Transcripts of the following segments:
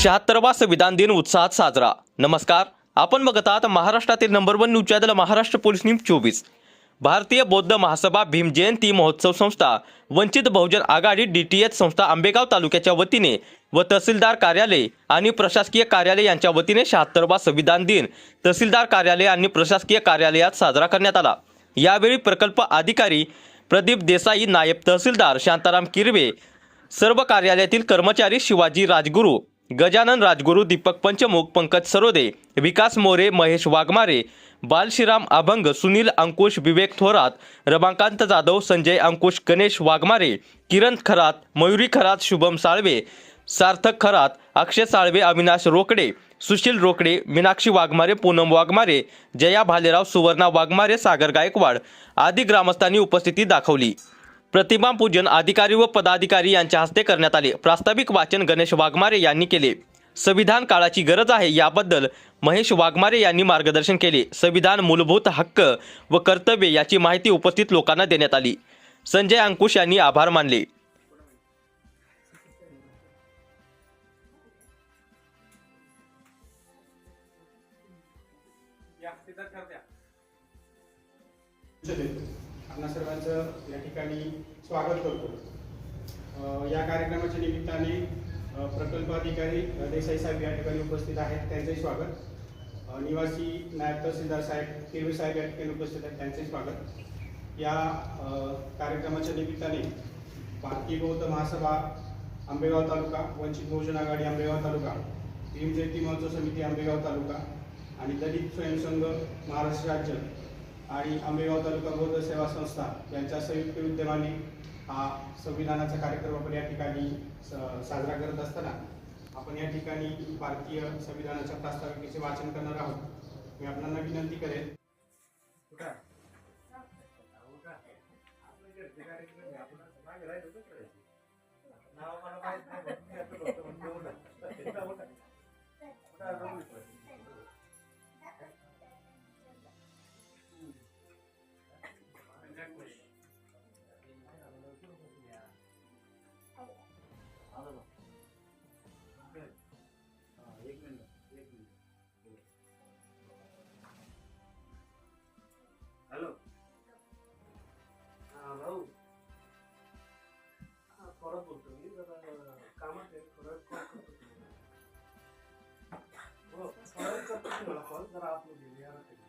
शहात्तरवा संविधान दिन उत्साहात साजरा. नमस्कार. आपण बघत आहात महाराष्ट्रातील number one news channel Maharashtra police news चोवीस. भारतीय बौद्ध महासभा भीम जयंती महोत्सव संस्था Vanchit Bahujan Aghadi D T H संस्था आंबेगाव तालुक्याच्या वतीने व तहसीलदार कार्यालय आणि प्रशासकीय कार्यालय यांच्या वतीने शहात्तरवा संविधान दिन तहसीलदार कार्यालय आणि प्रशासकीय कार्यालयात साजरा करण्यात आला. यावेळी प्रकल्प अधिकारी प्रदीप देसाई नायब तहसीलदार शांताराम किरवे सर्व कार्यालयातील कर्मचारी शिवाजी राजगुरू गजानन राजगुरू दीपक पंचमुख पंकज सरोदे विकास मोरे महेश वाघमारे बालशिराम अभंग सुनील अंकुश विवेक थोरात रमाकांत जाधव संजय अंकुश गणेश वाघमारे किरण खरात मयुरी खरात शुभम साळवे सार्थक खरात अक्षय साळवे अविनाश रोकडे सुशील रोकडे मीनाक्षी वाघमारे पूनम वाघमारे जया भालेराव सुवर्णा वाघमारे सागर गायकवाड आदी ग्रामस्थांनी उपस्थिती दाखवली. प्रतिमा पूजन अधिकारी व पदाधिकारी यांच्या हस्ते करण्यात आले. प्रास्ताविक वाचन गणेश वाघमारे यांनी केले. संविधान काळाची गरज आहे याबद्दल महेश वाघमारे यांनी मार्गदर्शन केले. संविधान मूलभूत हक्क व कर्तव्य याची माहिती उपस्थित लोकांना देण्यात आली. संजय अंकुश यांनी आभार मानले. आपणा सर्वांचं या ठिकाणी स्वागत करतो. या कार्यक्रमाच्या निमित्ताने प्रकल्प अधिकारी देसाई साहेब या ठिकाणी उपस्थित आहेत त्यांचंही स्वागत. निवासी नायब तहसीलदार साहेब किरवे साहेब या ठिकाणी उपस्थित आहेत त्यांचंही स्वागत. या कार्यक्रमाच्या निमित्ताने भारतीय बौद्ध महासभा आंबेगाव तालुका वंचित बहुजन आघाडी आंबेगाव तालुका भीम जयंती महोत्सव समिती आंबेगाव तालुका आणि दलित स्वयंसंघ महाराष्ट्र राज्य आणि आंबेगाव तालुका बौद्ध सेवा संस्था यांच्या संयुक्त विद्यमाने हा संविधानाचा कार्यक्रम आपण या ठिकाणी स- साजरा करत असताना आपण या ठिकाणी भारतीय संविधानाच्या प्रास्ताविकेचे वाचन करणार आहोत. मी आपल्याला विनंती करेन. हॅलो परत कॉल जरा आतमध्ये या ना तुम्ही.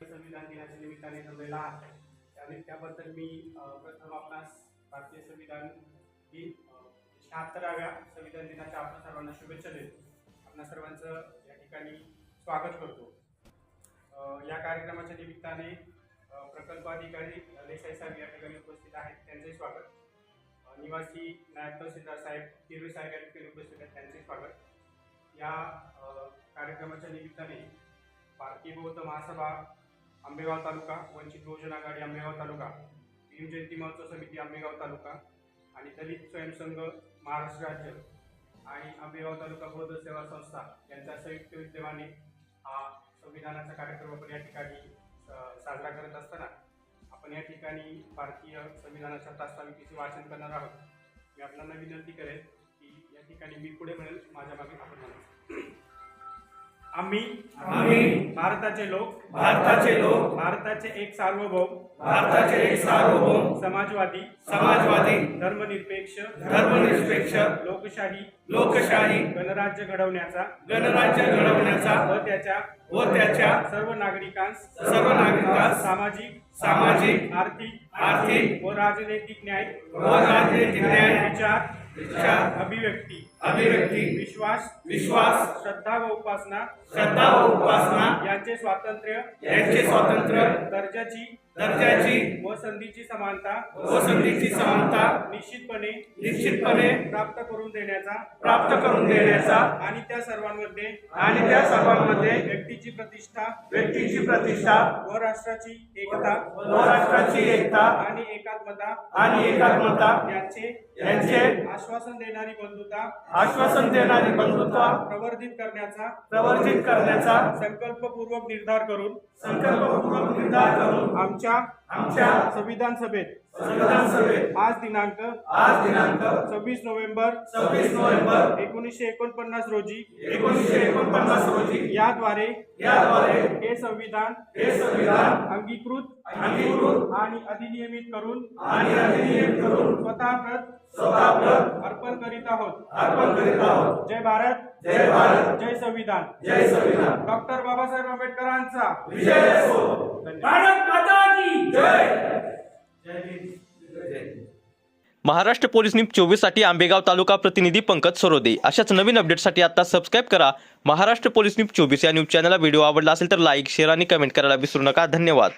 संविधान दिनाच्या निमित्ताने जमलेला आहे. त्याने त्याबद्दल मी प्रथम आपणास भारतीय संविधान दिन शहात्तराव्या संविधान दिनाच्या आपण सर्वांना शुभेच्छा देतो. आपणा सर्वांचं या ठिकाणी स्वागत करतो. या कार्यक्रमाच्या निमित्ताने प्रकल्प अधिकारी देसाई साहेब या ठिकाणी उपस्थित आहेत त्यांचे स्वागत. निवासी नायब तहसीलदार साहेब किरवे साहेब या ठिकाणी उपस्थित आहेत त्यांचे स्वागत. या कार्यक्रमाच्या निमित्ताने भारतीय बौद्ध महासभा आंबेगाव तालुका वंचित बहुजन आघाडी आंबेगाव तालुका भीम जयंती महोत्सव समिती आंबेगाव तालुका आणि दलित स्वयंसंघ महाराष्ट्र राज्य आणि आंबेगाव तालुका बौद्ध सेवा संस्था यांच्या संयुक्त विद्यमाने हा संविधानाचा कार्यक्रम आपण या ठिकाणी साजरा करत असताना आपण या ठिकाणी भारतीय संविधानाच्या प्रास्ताविकेचे वाचन करणार आहोत. मी आपल्याला विनंती करेन की या ठिकाणी मी पुढे म्हणेल माझ्या मागे आपण म्हणा. आम्ही आम्ही. भारताचे लोक भारताचे लोक. भारताचे एक सार्वभौम भारताचे एक सार्वभौम. समाजवादी समाजवादी. धर्मनिरपेक्ष धर्मनिरपेक्ष. लोकशाही लोकशाही. गणराज्य घडवण्याचा गणराज्य घडवण्याचा. व त्याच्या व त्याच्या. सर्व नागरिकांस सर्व नागरिकांस. सामाजिक सामाजिक. आर्थिक आर्थिक. व राजनैतिक न्याय व राजनैतिक न्याय. विचार विचार. अभिव्यक्ती. अभिव्यक्ती. विश्वास. विश्वास. श्रद्धा व उपासना. श्रद्धा व उपासना. यांचे स्वातंत्र्य. यांचे स्वातंत्र्य. दर्जाची. दर्जाची. व संधीची समानता. व संधीची समानता. निश्चितपणे. निश्चितपणे. प्राप्त करून देण्याचा. प्राप्त करून देण्याचा. आणि त्या सर्वांमध्ये. आणि त्या सर्वांमध्ये. व्यक्तीची प्रतिष्ठा. व्यक्तीची प्रतिष्ठा. व राष्ट्राची एकता. व राष्ट्राची एकता. आणि एकात्मता. आणि एकात्मता. यांचे यांचे आश्वासन देणारी बंधुता. आश्वासन देणारी बंधुत्व प्रवर्धित करण्याचा प्रवर्जित करण्याचा संकल्पपूर्वक निर्धार करून संकल्पपूर्वक निर्धार करून आमच्या आमच्या संविधान सभेत संविधान सभेत आज दिनांक आज दिनांक सव्वीस नोव्हेंबर सव्वीस नोव्हेंबर एकोणीसशे एकोणपन्नास रोजी एकोणीसशे एकोणपन्नास रोजी याद्वारे याद्वारे हे संविधान हे संविधान अंगीकृत अंगीकृत आणि अधिनियमित करून आणि अधिनियम करून स्वतः प्रत स्वतः अर्पण करीत आहोत. अर्पण करीत आहोत. जय भारत. जय भारत. जय संविधान. जय संविधान. डॉक्टर बाबासाहेब आंबेडकरांचा. विजय असो भारत माता की जय. जय हिंद महाराष्ट्र पोलीस न्यूज चोवीससाठी आंबेगाव तालुका प्रतिनिधी पंकज सरोदे. अशाच नवीन अपडेटसाठी आता सबस्क्राईब करा. महाराष्ट्र पोलीस न्यूज चोवीस या न्यूज चॅनलला व्हिडिओ आवडला असेल तर लाईक शेअर आणि कमेंट करायला विसरू नका. धन्यवाद.